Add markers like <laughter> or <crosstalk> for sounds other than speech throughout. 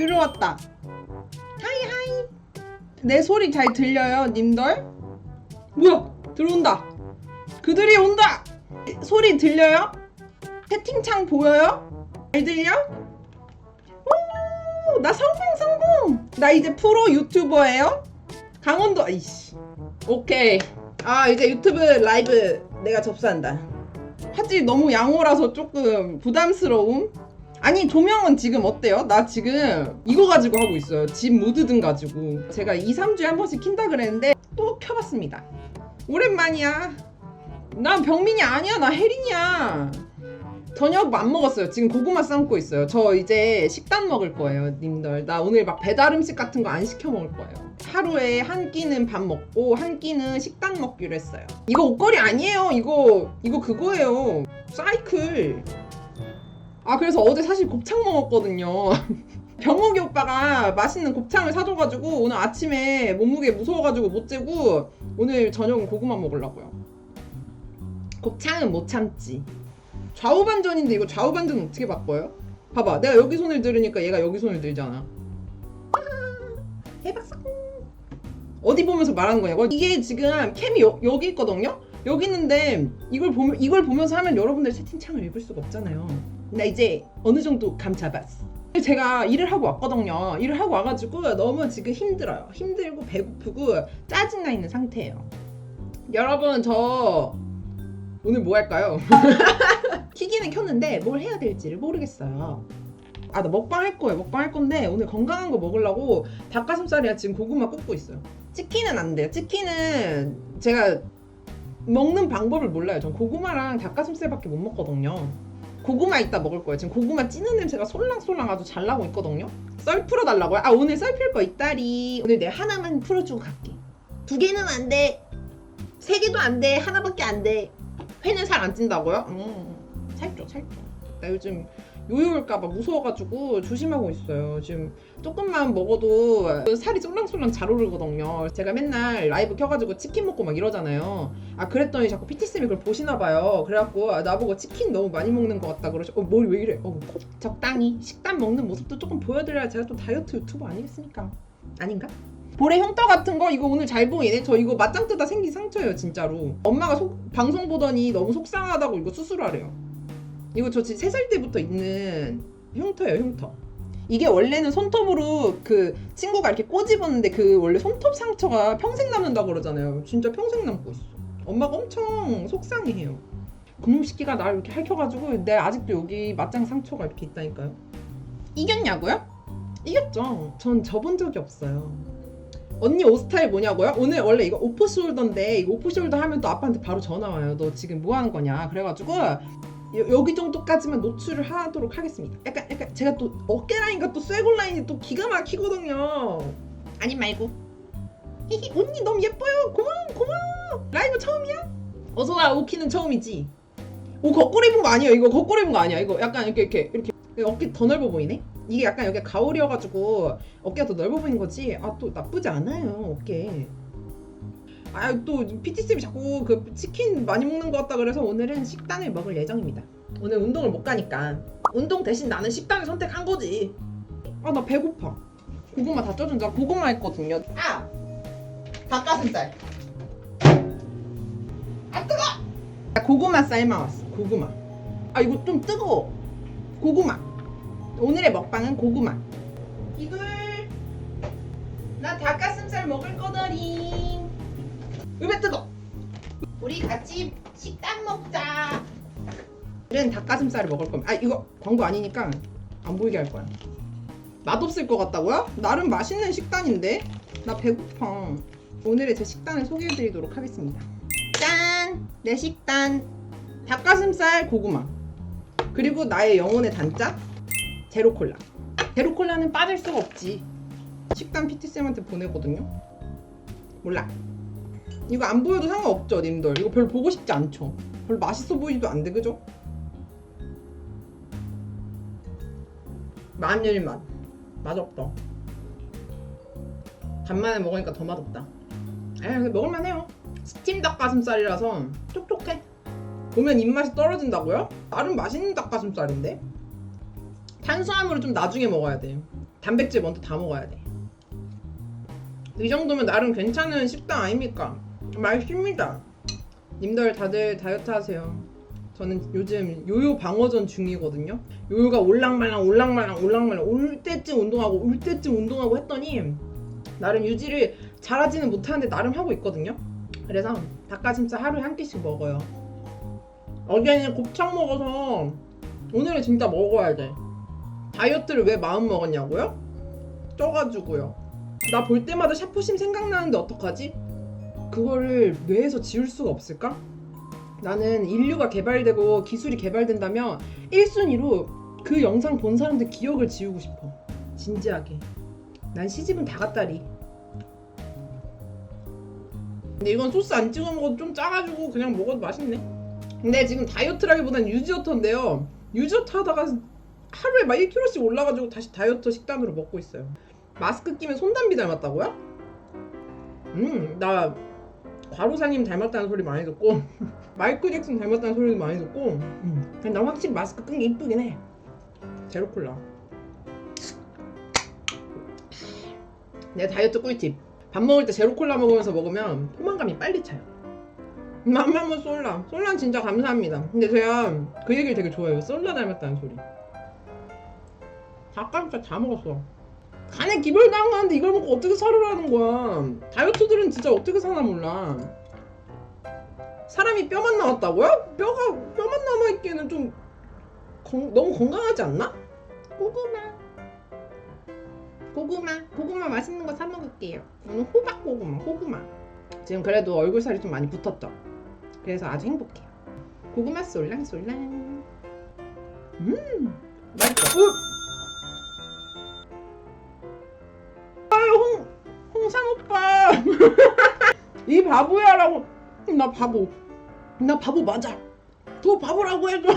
들어왔다. 하이 하이. 내 소리 잘 들려요, 님들? 뭐야? 들어온다. 그들이 온다. 소리 들려요? 채팅창 보여요? 잘 들려? 오, 나 성공 성공. 나 이제 프로 유튜버예요. 강원도 아이씨. 오케이. 아 이제 유튜브 라이브 내가 접수한다. 화질이 너무 양호라서 조금 부담스러움. 아니 조명은 지금 어때요? 나 지금 이거 가지고 하고 있어요. 집 무드등 가지고. 제가 2, 3주에 한 번씩 킨다 그랬는데 또 켜봤습니다. 오랜만이야. 난 병민이 아니야. 나 혜린이야. 저녁 안 먹었어요. 지금 고구마 삶고 있어요. 저 이제 식단 먹을 거예요, 님들. 나 오늘 막 배달 음식 같은 거 안 시켜 먹을 거예요. 하루에 한 끼는 밥 먹고 한 끼는 식단 먹기로 했어요. 이거 옷걸이 아니에요. 이거 이거 그거예요. 사이클. 아 그래서 어제 사실 곱창 먹었거든요. <laughs> 병욱이 오빠가 맛있는 곱창을 사줘가지고 오늘 아침에 몸무게 무서워가지고 못 재고 오늘 저녁은 고구마 먹으려고요. 곱창은 못 참지. 좌우 반전인데 이거 좌우 반전 어떻게 바꿔요? 봐봐, 내가 여기 손을 들으니까 얘가 여기 손을 들잖아. <laughs> 해박상. 어디 보면서 말하는 거냐고? 이게 지금 캠이 여, 여기 있거든요. 여기 있는데 이걸 보면 이걸 보면서 하면 여러분들 채팅창을 읽을 수가 없잖아요. 나 이제 어느 정도 감 잡았어. 제가 일을 하고 왔거든요. 일을 하고 와가지고 너무 지금 힘들어요. 힘들고 배고프고 짜증나 있는 상태예요. 여러분 저 오늘 뭐 할까요? <laughs> 키기는 켰는데 뭘 해야 될지를 모르겠어요. 아 나 먹방 할 거예요. 먹방 할 건데 오늘 건강한 거 먹으려고 닭가슴살이야 지금 고구마 굽고 있어요. 치킨은 안 돼요. 치킨은 제가 먹는 방법을 몰라요. 전 고구마랑 닭가슴살밖에 못 먹거든요. 고구마 이따 먹을 거예요. 지금 고구마 찌는 냄새가 솔랑솔랑 아주 잘 나고 있거든요. 썰 풀어달라고요? 아 오늘 썰 풀 거 있다리. 오늘 내가 하나만 풀어주고 갈게. 두 개는 안 돼. 세 개도 안 돼. 하나밖에 안 돼. 회는 살 안 찐다고요? 음, 살쪄 살쪄. 나 요즘 요요일까봐 무서워가지고 조심하고 있어요. 지금 조금만 먹어도 살이 쏠랑쏠랑 잘 오르거든요. 제가 맨날 라이브 켜가지고 치킨 먹고 막 이러잖아요. 아 그랬더니 자꾸 PT쌤이 그걸 보시나 봐요. 그래갖고 아, 나보고 치킨 너무 많이 먹는 것 같다 그러시. 어 머리 왜 이래? 어 적당히 식단 먹는 모습도 조금 보여드려야 제가 또 다이어트 유튜버 아니겠습니까? 아닌가? 볼에 흉터 같은 거 이거 오늘 잘 보이네. 저 이거 맞짱 뜨다 생긴 상처예요 진짜로. 엄마가 속- 방송 보더니 너무 속상하다고 이거 수술하래요. 이거 저 지금 3살 때부터 있는 흉터예요 흉터. 이게 원래는 손톱으로 그 친구가 이렇게 꼬집었는데 그 원래 손톱 상처가 평생 남는다 그러잖아요. 진짜 평생 남고 있어. 엄마가 엄청. 그놈 새끼가 나를 이렇게 핥혀가지고 내 아직도 여기 맞짱 상처가 이렇게 있다니까요. 이겼냐고요? 이겼죠. 전 져본 적이 없어요. 언니 옷 스타일 뭐냐고요? 오늘 원래 이거 오프 숄더인데 이거 오프 숄더 하면 또 아빠한테 바로 전화 와요. 너 지금 뭐 하는 거냐? 그래가지고 여, 여 기 정도까지만 노출을 하도록 하겠습니다. 약간 약간 제가 또 어깨 라인과 또 쇄골 라인이 또 기가 막히거든요. 아니 말고. 히히 언니 너무 예뻐요. 고마워 고마워. 라이브 처음이야? 어서와 오키는 처음이지. 오 거꾸로 입은 거 아니에요. 이거 거꾸로 입은 거 아니야. 이거 약간 이렇게 이렇게 이렇게 어깨 더 넓어 보이네. 이게 약간 여기 가을이어가지고 어깨가 더 넓어 보이는 거지. 아 또 나쁘지 않아요 어깨. 아또 PT 쌤이 자꾸 그 치킨 많이 먹는 것 같다 그래서 오늘은 식단을 먹을 예정입니다. 오늘 운동을 못 가니까 운동 대신 나는 식단을 선택한 거지. 아 나 배고파. 고구마 다 쪄준다. 고구마 했거든요. 아 닭가슴살. 아 뜨거. 아, 고구마 삶아왔어. 고구마. 아 이거 좀 뜨거워. 고구마. 오늘의 먹방은 고구마. 이글 나 닭가슴살 먹을 거더리. 으메 뜨거. 우리 같이 식단 먹자. 오늘은 닭가슴살을 먹을 겁니다. 아 이거 광고 아니니까 안 보이게 할 거야. 맛없을 것 같다고요? 나름 맛있는 식단인데 나 배고파. 오늘의 제 식단을 소개해드리도록 하겠습니다. 짠! 내 식단 닭가슴살 고구마 그리고 나의 영혼의 단짝 제로 콜라. 제로 콜라는 빠질 수가 없지. 식단 PT 쌤한테 보내거든요. 몰라. 이거 안 보여도 상관없죠, 님들. 이거 별로 보고 싶지 않죠. 별로 맛있어 보이지도 않대, 그죠? 마늘 맛. 맛없다. 간만에 먹으니까 더 맛없다. 에, 먹을만해요. 스팀 닭가슴살이라서 촉촉해. 보면 입맛이 떨어진다고요? 나름 맛있는 닭가슴살인데? 탄수화물을 좀 나중에 먹어야 돼. 단백질 먼저 다 먹어야 돼. 이 정도면 나름 괜찮은 식단 아닙니까? 맛있습니다. 님들 다들 다이어트 하세요. 저는 요즘 요요 방어전 중이거든요. 요요가 올랑말랑 올랑말랑 올랑말랑 올 때쯤 운동하고 올 때쯤 운동하고 했더니 나름 유지를 잘하지는 못하는데 나름 하고 있거든요. 그래서 닭가슴살 하루에 한 끼씩 먹어요. 어제는 곱창 먹어서 오늘은 진짜 먹어야 돼. 다이어트를 왜 마음 먹었냐고요? 쪄가지고요. 나 볼 때마다 샤프심 생각나는데 어떡하지? 그거를 뇌에서 지울 수가 없을까? 나는 인류가 개발되고 기술이 개발된다면 1순위로 그 영상 본 사람들 기억을 지우고 싶어. 진지하게. 난 시집은 다 갔다리. 근데 이건 소스 안 찍어 먹어도 좀 짜가지고 그냥 먹어도 맛있네. 근데 지금 다이어트라기보단 유지어터인데요. 유지어터 하다가 하루에 막 1kg씩 올라가지고 다시 다이어트 식단으로 먹고 있어요. 마스크 끼면 손담비 닮았다고요? 음, 나 과로사님 닮았다는 소리 많이 듣고 <laughs> 마이클 잭슨 닮았다는 소리도 많이 듣고 음, 난 확실히 마스크 끈 게 이쁘긴 해. 제로 콜라. 내 다이어트 꿀팁. 밥 먹을 때 제로 콜라 먹으면서 먹으면 포만감이 빨리 차요. 맘마무 솔라. 솔라는 진짜 감사합니다. 근데 제가 그 얘기를 되게 좋아해요. 솔라 닮았다는 소리. 닭가슴살 다 먹었어. 간에 기별 당하는데 이걸 먹고 어떻게 살으라는 거야. 다이어트들은 진짜 어떻게 사나 몰라. 사람이 뼈만 나왔다고요? 뼈가 뼈만 남아있기에는 좀 건- 너무 건강하지 않나? 고구마. 고구마. 고구마 맛있는 거 사 먹을게요. 오늘 호박 고구마. 호구마. 지금 그래도 얼굴 살이 좀 많이 붙었죠. 그래서 아주 행복해요. 고구마 쏠랑쏠랑. 음, 맛있어. 바보야 라고. 나 바보. 나 바보 맞아. 더 바보라고 해줘.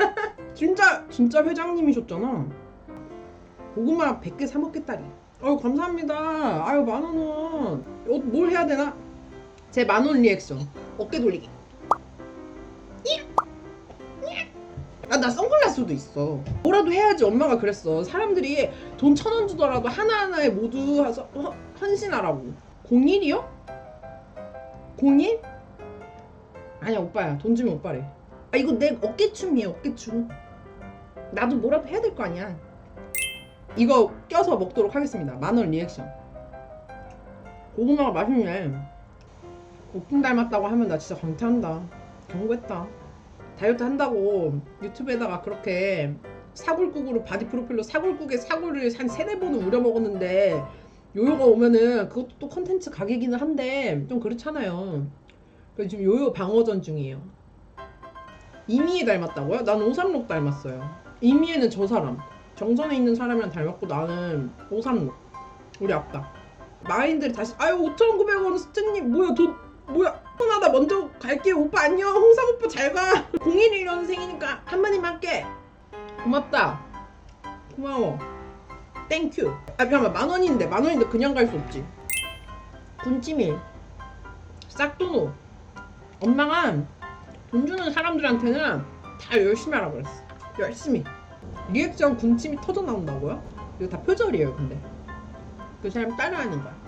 <laughs> 진짜, 진짜 회장님이셨잖아. 고구마 100개 사 먹겠다리. 아유, 감사합니다. 아유, 만 원은. 어, 뭘 해야 되나? 제 만원 리액션. 어깨 돌리기. 아, 나 선글라스도 있어. 뭐라도 해야지 엄마가 그랬어. 사람들이 돈 천 원 주더라도 하나하나에 모두 하서 허- 헌신하라고. 01이요? 01? 아니야 오빠야 돈 주면 오빠래. 아 이거 내 어깨춤이야 어깨춤. 나도 뭐라도 해야 될 거 아니야. 이거 껴서 먹도록 하겠습니다. 만원 리액션. 고구마가 맛있네. 오픈 닮았다고 하면 나 진짜 강퇴한다. 경고했다. 다이어트 한다고 유튜브에다가 그렇게 사골국으로 바디 프로필로 사골국에 사골을 한 세네 번은 우려 먹었는데 요요가 오면은 그것도 또 컨텐츠 가게기는 한데 좀 그렇잖아요. 그래서 지금 요요 방어전 중이에요. 이미애 닮았다고요? 난 오삼록 닮았어요. 이미애는 저 사람. 정선에 있는 사람이랑 닮았고 나는 오삼록. 우리 아빠. 마인들 다시 아유 5,900원 스트님 뭐야 돈 뭐야 하나다 먼저 갈게요 오빠 안녕 홍삼 오빠 잘가 011년생이니까 한마디만 할게 고맙다 고마워 땡큐 아 잠깐만 만 원인데 만 원인데 그냥 갈 수 없지 군찜이 싹도노 엄마가 돈 주는 사람들한테는 다 열심히 하라 그랬어 열심히 리액션 군침이 터져 나온다고요? 이거 다 표절이에요 근데 그 사람 따라하는 거야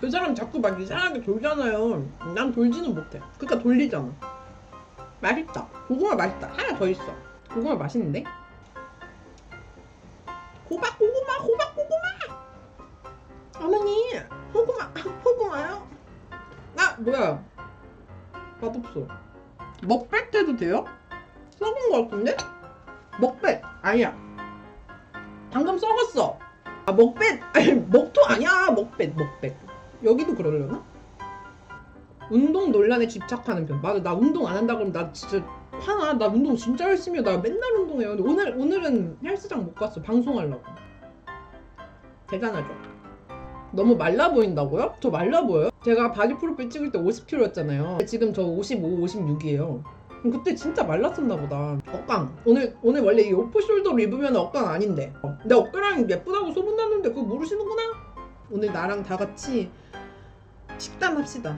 그 사람 자꾸 막 이상하게 돌잖아요. 난 돌지는 못해. 그러니까 돌리잖아. 맛있다. 고구마 맛있다. 하나 더 있어. 고구마 맛있는데? 호박 고구마, 호박 고구마. 어머니, 고구마, 고구마요? 아 뭐야? 맛없어. 먹백 해도 돼요? 썩은 거 같은데? 먹백 아니야. 방금 썩었어. 아 먹백 아니 먹토 아니야 먹백 먹백. 여기도 그러려나? 운동 논란에 집착하는 편. 맞아, 나 운동 안 한다 그러면 나 진짜 화나. 나 운동 진짜 열심히 해. 나 맨날 운동해요. 근데 오늘 오늘은 헬스장 못 갔어. 방송하려고. 대단하죠. 너무 말라 보인다고요? 저 말라 보여요? 제가 바디 프로필 찍을 때 50kg였잖아요. 지금 저 55, 56이에요. 그때 진짜 말랐었나 보다. 억강. 오늘 오늘 원래 이 오프 숄더를 입으면 억강 아닌데. 내 어깨랑 예쁘다고 소문 났는데 그거 모르시는구나. 오늘 나랑 다 같이 식단 합시다.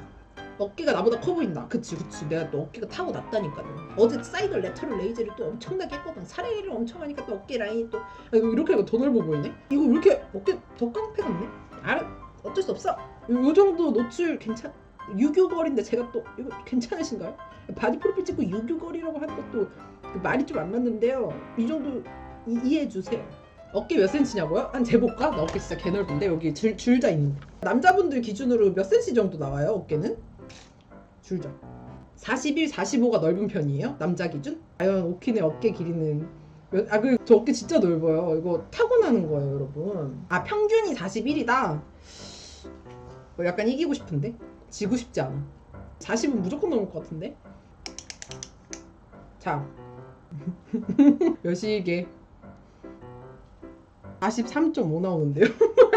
어깨가 나보다 커 보인다. 그치 그치 내가 또 어깨가 타고 났다니까요. 어제 사이드 레터럴 레이즈를 또 엄청나게 했거든. 사례를 엄청 하니까 또 어깨 라인이 또 아, 이거 이렇게 하니까 더 넓어 보이네. 이거 왜 이렇게 어깨 더 깡패 같네. 알아 어쩔 수 없어. 요, 요 정도 노출 괜찮. 유교걸인데 제가 또 이거 괜찮으신가요? 바디 프로필 찍고 유교걸이라고 하는 것도 그 말이 좀 안 맞는데요. 이 정도 이, 이해해 주세요. 어깨 몇 센치냐고요? 한 재볼까? 나 어깨 진짜 개 넓은데 여기 줄, 줄자 있는데 남자분들 기준으로 몇 센치 정도 나와요 어깨는? 줄자 41, 45가 넓은 편이에요? 남자 기준? 과연 오키네 어깨 길이는 몇, 아, 그, 저 어깨 진짜 넓어요. 이거 타고나는 거예요, 여러분. 아, 평균이 41이다? 어, 약간 이기고 싶은데? 지고 싶지 않아. 40은 무조건 넘을 것 같은데? 자. <laughs> 몇이게? 43.5 나오는데요? <laughs>